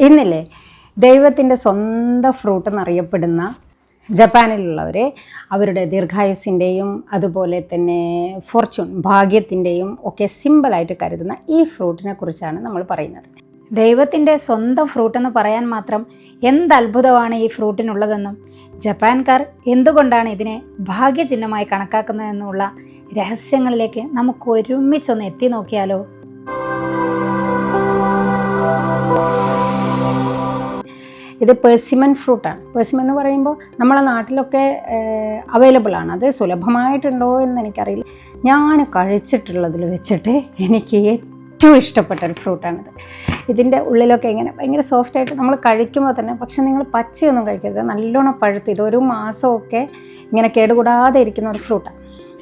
ഇന്നില്ലേ ദൈവത്തിന്റെ സ്വന്തം ഫ്രൂട്ട് എന്നറിയപ്പെടുന്ന ജപ്പാനിലുള്ളവർ അവരുടെ ദീർഘായുസിന്റെയും അതുപോലെ തന്നെ ഫോർച്യൂൺ ഭാഗ്യത്തിന്റെയും ഒക്കെ സിമ്പിളായിട്ട് കരുതുന്ന ഈ ഫ്രൂട്ടിനെ കുറിച്ചാണ് നമ്മൾ പറയുന്നത്. ദൈവത്തിന്റെ സ്വന്തം ഫ്രൂട്ട് എന്ന് പറയാൻ മാത്രം എന്ത് അത്ഭുതമാണ് ഈ ഫ്രൂട്ടിനുള്ളതെന്നും ജപ്പാൻകാർ എന്തുകൊണ്ടാണ് ഇതിനെ ഭാഗ്യചിഹ്നമായി കണക്കാക്കുന്നതെന്നുള്ള രഹസ്യങ്ങളിലേക്ക് നമുക്ക് ഒരുമിച്ചൊന്ന് എത്തി നോക്കിയാലോ? ഇത് പെർസിമൻ ഫ്രൂട്ടാണ് പെർസിമൻ എന്ന് പറയുമ്പോൾ നമ്മളെ നാട്ടിലൊക്കെ അവൈലബിൾ ആണ്. അത് സുലഭമായിട്ടുണ്ടോ എന്ന് എനിക്കറിയില്ല. ഞാൻ കഴിച്ചിട്ടുള്ളതിൽ വെച്ചിട്ട് എനിക്ക് ഏറ്റവും ഇഷ്ടപ്പെട്ട ഒരു ഫ്രൂട്ടാണിത് ഇതിന്റെ ഉള്ളിലൊക്കെ ഇങ്ങനെ ഭയങ്കര സോഫ്റ്റായിട്ട് നമ്മൾ കഴിക്കുമ്പോൾ തന്നെ പക്ഷെ നിങ്ങൾ പച്ചയൊന്നും കഴിക്കരുത്. നല്ലോണം പഴുത്ത് ഇത് ഒരു മാസമൊക്കെ ഇങ്ങനെ കേടുകൂടാതെ ഇരിക്കുന്ന ഒരു ഫ്രൂട്ടാണ്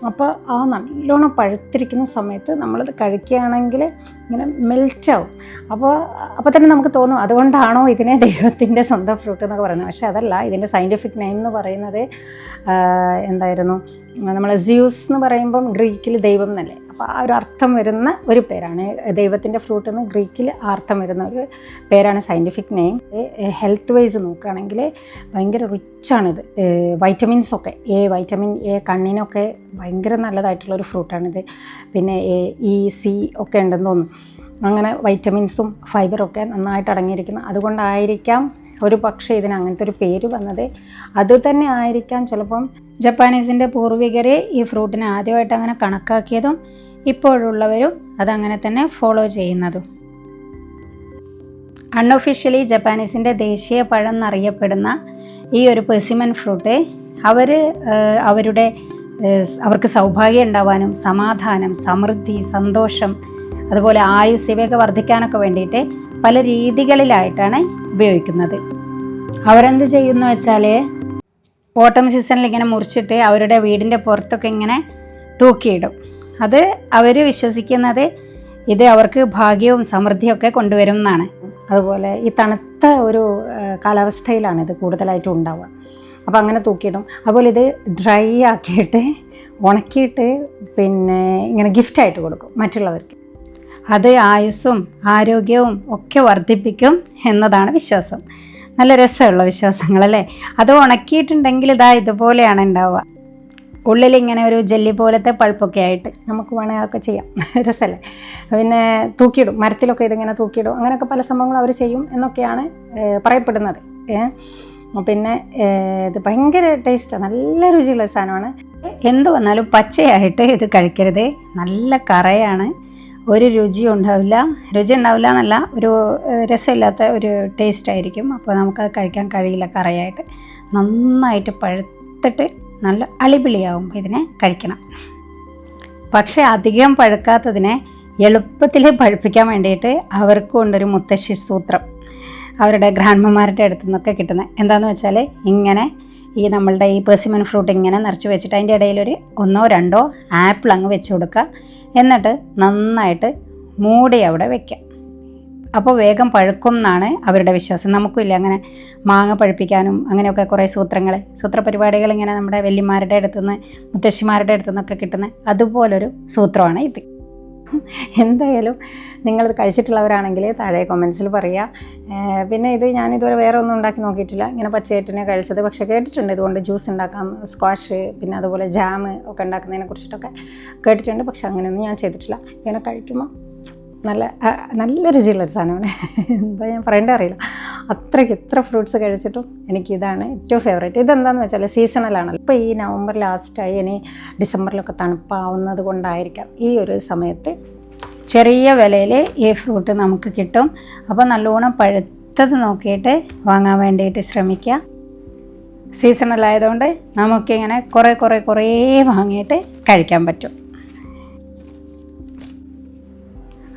അപ്പോൾ ആ നല്ലോണം പഴുത്തിരിക്കുന്ന സമയത്ത് നമ്മളത് കഴിക്കുകയാണെങ്കിൽ ഇങ്ങനെ മെൽറ്റാവും അപ്പോൾ അപ്പോൾ തന്നെ നമുക്ക് തോന്നും അതുകൊണ്ടാണോ ഇതിനെ ദൈവത്തിന്റെ സ്വന്തം ഫ്രൂട്ട് എന്നൊക്കെ പറയുന്നത്. പക്ഷേ അതല്ല ഇതിന്റെ സയന്റിഫിക് നെയിം എന്ന് പറയുന്നത് എന്തായിരുന്നു? നമ്മൾ സ്യൂസ് എന്ന് പറയുമ്പം ഗ്രീക്കിൽ ദൈവം എന്നല്ലേ? അപ്പോൾ ആ ഒരു അർത്ഥം വരുന്ന ഒരു പേരാണ്. ദൈവത്തിന്റെ ഫ്രൂട്ട് എന്ന് ഗ്രീക്കിൽ അർത്ഥം വരുന്ന ഒരു പേരാണ് സയന്റിഫിക് നെയിം ഹെൽത്ത് വൈസ് നോക്കുകയാണെങ്കിൽ ഭയങ്കര റിച്ചാണിത്. വൈറ്റമിൻസ് ഒക്കെ എ വൈറ്റമിൻ എ കണ്ണിനൊക്കെ ഭയങ്കര നല്ലതായിട്ടുള്ളൊരു ഫ്രൂട്ടാണിത് പിന്നെ എ ഇ സി ഒക്കെ ഉണ്ടെന്ന് തോന്നുന്നു. അങ്ങനെ വൈറ്റമിൻസും ഫൈബറൊക്കെ നന്നായിട്ട് അടങ്ങിയിരിക്കുന്നു. അതുകൊണ്ടായിരിക്കാം ഒരു പക്ഷേ ഇതിന് അങ്ങനത്തെ ഒരു പേര് വന്നത്. അത് തന്നെ ആയിരിക്കാം ചിലപ്പം ജപ്പാനീസിന്റെ പൂർവികർ ഈ ഫ്രൂട്ടിനെ ആദ്യമായിട്ട് അങ്ങനെ കണക്കാക്കിയതും ഇപ്പോഴുള്ളവരും അതങ്ങനെ തന്നെ ഫോളോ ചെയ്യുന്നതും. അൺഒഫീഷ്യലി ജപ്പാനീസിന്റെ ദേശീയ പഴം എന്നറിയപ്പെടുന്ന ഈ ഒരു പെസിമൻ ഫ്രൂട്ട് അവർ അവരുടെ അവർക്ക് സൗഭാഗ്യം ഉണ്ടാവാനും സമാധാനം സമൃദ്ധി സന്തോഷം അതുപോലെ ആയുസ് ഇവയൊക്കെ വർദ്ധിക്കാനൊക്കെ വേണ്ടിയിട്ട് പല രീതികളിലായിട്ടാണ് ഉപയോഗിക്കുന്നത്. അവരെന്ത് ചെയ്യുന്നു വെച്ചാൽ ഓട്ടം സീസണിൽ ഇങ്ങനെ മുറിച്ചിട്ട് അവരുടെ വീടിന്റെ പുറത്തൊക്കെ ഇങ്ങനെ തൂക്കിയിടും. അത് അവർ വിശ്വസിക്കുന്നത് ഇത് അവർക്ക് ഭാഗ്യവും സമൃദ്ധിയൊക്കെ കൊണ്ടുവരും എന്നാണ്. അതുപോലെ ഈ തണുത്ത ഒരു കാലാവസ്ഥയിലാണ് ഇത് കൂടുതലായിട്ടും ഉണ്ടാവുക. അപ്പോൾ അങ്ങനെ തൂക്കിയിടും. അതുപോലെ ഇത് ഡ്രൈ ആക്കിയിട്ട് ഉണക്കിയിട്ട് പിന്നെ ഇങ്ങനെ ഗിഫ്റ്റായിട്ട് കൊടുക്കും മറ്റുള്ളവർക്ക്. അത് ആയുസ്സും ആരോഗ്യവും ഒക്കെ വർദ്ധിപ്പിക്കും എന്നതാണ് വിശ്വാസം. നല്ല രസമുള്ള വിശ്വാസങ്ങളല്ലേ? അത് ഉണക്കിയിട്ടുണ്ടെങ്കിൽ ഇതാ ഇതുപോലെയാണ് ഉണ്ടാവുക. ഉള്ളിൽ ഇങ്ങനെ ഒരു ജെല്ലി പോലത്തെ പൾപ്പൊക്കെ ആയിട്ട് നമുക്ക് വേണേൽ അതൊക്കെ ചെയ്യാം. രസമല്ലേ? പിന്നെ തൂക്കിയിടും. മരത്തിലൊക്കെ ഇതിങ്ങനെ തൂക്കിയിടും. അങ്ങനെയൊക്കെ പല സംഭവങ്ങളും അവർ ചെയ്യും എന്നൊക്കെയാണ് പറയപ്പെടുന്നത്. പിന്നെ ഇത് ഭയങ്കര ടേസ്റ്റാണ് നല്ല രുചിയുള്ള സാധനമാണ്. എന്ത് വന്നാലും പച്ചയായിട്ട് ഇത് കഴിക്കരുത്. നല്ല കറയാണ്. ഒരു രുചിയും ഉണ്ടാവില്ല. രുചി ഉണ്ടാവില്ല എന്നല്ല ഒരു രസമില്ലാത്ത ഒരു ടേസ്റ്റ് ആയിരിക്കും. അപ്പോൾ നമുക്കത് കഴിക്കാൻ കഴിയില്ല കറിയായിട്ട്. നന്നായിട്ട് പഴുത്തിട്ട് നല്ല അളിപിളിയാവുമ്പോൾ ഇതിനെ കഴിക്കണം. പക്ഷേ അധികം പഴുക്കാത്തതിനെ എളുപ്പത്തിൽ പഴുപ്പിക്കാൻ വേണ്ടിയിട്ട് അവർക്കും ഉണ്ടൊരു മുത്തശ്ശി സൂത്രം. അവരുടെ ഗ്രാൻഡ്മമാരുടെ അടുത്തു നിന്നൊക്കെ കിട്ടുന്നത് എന്താണെന്ന് വെച്ചാൽ ഇങ്ങനെ ഈ നമ്മളുടെ ഈ പെർസിമൻ ഫ്രൂട്ട് ഇങ്ങനെ നിറച്ച് വെച്ചിട്ട് അതിന്റെ ഇടയിലൊരു ഒന്നോ രണ്ടോ ആപ്പിൾ അങ്ങ് വെച്ച് കൊടുക്കുക. എന്നിട്ട് നന്നായിട്ട് മൂടി അവിടെ വെക്കുക. അപ്പോൾ വേഗം പഴുക്കും എന്നാണ് അവരുടെ വിശ്വാസം. നമുക്കില്ല അങ്ങനെ മാങ്ങ പഴുപ്പിക്കാനും അങ്ങനെയൊക്കെ കുറേ സൂത്രങ്ങൾ സൂത്രപരിപാടികൾ ഇങ്ങനെ നമ്മുടെ വല്യമാരുടെ അടുത്തുനിന്ന് മുത്തശ്ശിമാരുടെ അടുത്തുനിന്നൊക്കെ കിട്ടുന്ന അതുപോലൊരു സൂത്രമാണ് ഇത്. എന്തായാലും നിങ്ങൾ കഴിച്ചിട്ടുള്ളവരാണെങ്കിൽ താഴെ കൊമൻസിൽ പറയുക പിന്നെ ഇത് ഞാൻ ഇതുവരെ വേറെ ഒന്നും ഉണ്ടാക്കി നോക്കിയിട്ടില്ല. ഇങ്ങനെ പച്ചയായിട്ടിനെ കഴിച്ചത്. പക്ഷേ കേട്ടിട്ടുണ്ട് ഇതുകൊണ്ട് ജ്യൂസ് ഉണ്ടാക്കാം സ്ക്വാഷ് പിന്നെ അതുപോലെ ജാം ഒക്കെ ഉണ്ടാക്കുന്നതിനെ കുറിച്ചിട്ടൊക്കെ കേട്ടിട്ടുണ്ട്. പക്ഷെ അങ്ങനെയൊന്നും ഞാൻ ചെയ്തിട്ടില്ല. ഇങ്ങനെ കഴിക്കുമ്പോൾ നല്ല നല്ല രുചിയുള്ളൊരു സാധനമാണ്. എന്താ ഞാൻ പറയേണ്ട അറിയില്ല. അത്രയ്ക്ക് എത്ര ഫ്രൂട്ട്സ് കഴിച്ചിട്ടും എനിക്ക് ഇതാണ് ഏറ്റവും ഫേവറേറ്റ് ഇതെന്താണെന്ന് വെച്ചാൽ സീസണലാണല്ലോ ഇപ്പോൾ ഈ നവംബർ ലാസ്റ്റായി ഇനി ഡിസംബറിലൊക്കെ തണുപ്പാവുന്നത് കൊണ്ടായിരിക്കാം. ഈ ഒരു സമയത്ത് ചെറിയ വിലയിൽ ഈ ഫ്രൂട്ട് നമുക്ക് കിട്ടും. അപ്പോൾ നല്ലോണം പഴുത്തത് നോക്കിയിട്ട് വാങ്ങാൻ വേണ്ടിയിട്ട് ശ്രമിക്കുക. സീസണലായതുകൊണ്ട് നമുക്കിങ്ങനെ കുറേ കുറേ കുറേ വാങ്ങിയിട്ട് കഴിക്കാൻ പറ്റും.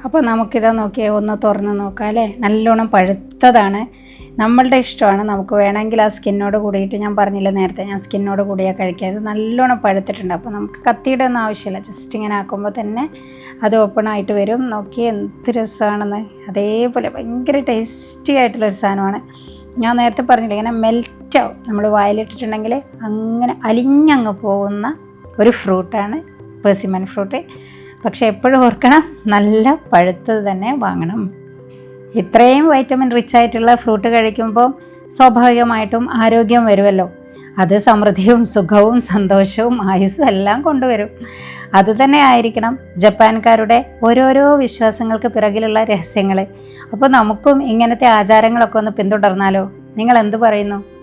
അപ്പോൾ നമുക്കിത് നോക്കിയാൽ ഒന്ന് തുറന്ന് നോക്കാം അല്ലേ? നല്ലോണം പഴുത്തതാണ്. നമ്മളുടെ ഇഷ്ടമാണ്. നമുക്ക് വേണമെങ്കിൽ ആ സ്കിന്നോട് കൂടിയിട്ട് ഞാൻ പറഞ്ഞില്ല നേരത്തെ ഞാൻ സ്കിന്നോട് കൂടിയാൽ കഴിക്കുക ഇത് നല്ലോണം പഴുത്തിട്ടുണ്ട്. അപ്പോൾ നമുക്ക് കത്തിയുടെ ഒന്നും ആവശ്യമില്ല. ജസ്റ്റ് ഇങ്ങനെ ആക്കുമ്പോൾ തന്നെ അത് ഓപ്പൺ ആയിട്ട് വരും. നോക്കി എന്ത് രസമാണെന്ന് അതേപോലെ ഭയങ്കര ടേസ്റ്റി ആയിട്ടുള്ളൊരു സാധനമാണ്. ഞാൻ നേരത്തെ പറഞ്ഞില്ല ഇങ്ങനെ മെൽറ്റാവും നമ്മൾ വായിലിട്ടിട്ടുണ്ടെങ്കിൽ അങ്ങനെ അലിഞ്ഞങ്ങ് പോകുന്ന ഒരു ഫ്രൂട്ടാണ് പേഴ്സിമൻ ഫ്രൂട്ട് പക്ഷേ എപ്പോഴും ഓർക്കണം നല്ല പഴുത്തത് തന്നെ വാങ്ങണം. ഇത്രയും വൈറ്റമിൻ റിച്ച് ആയിട്ടുള്ള ഫ്രൂട്ട് കഴിക്കുമ്പോൾ സ്വാഭാവികമായിട്ടും ആരോഗ്യം വരുമല്ലോ. അത് സമൃദ്ധിയും സുഖവും സന്തോഷവും ആയുസ്സും എല്ലാം കൊണ്ടുവരും. അതുതന്നെ ആയിരിക്കണം ജപ്പാൻകാരുടെ ഓരോരോ വിശ്വാസങ്ങൾക്ക് പിറകിലുള്ള രഹസ്യങ്ങൾ അപ്പോൾ നമുക്കും ഇങ്ങനത്തെ ആചാരങ്ങളൊക്കെ ഒന്ന് പിന്തുടർന്നാലോ? നിങ്ങൾ എന്ത് പറയുന്നു?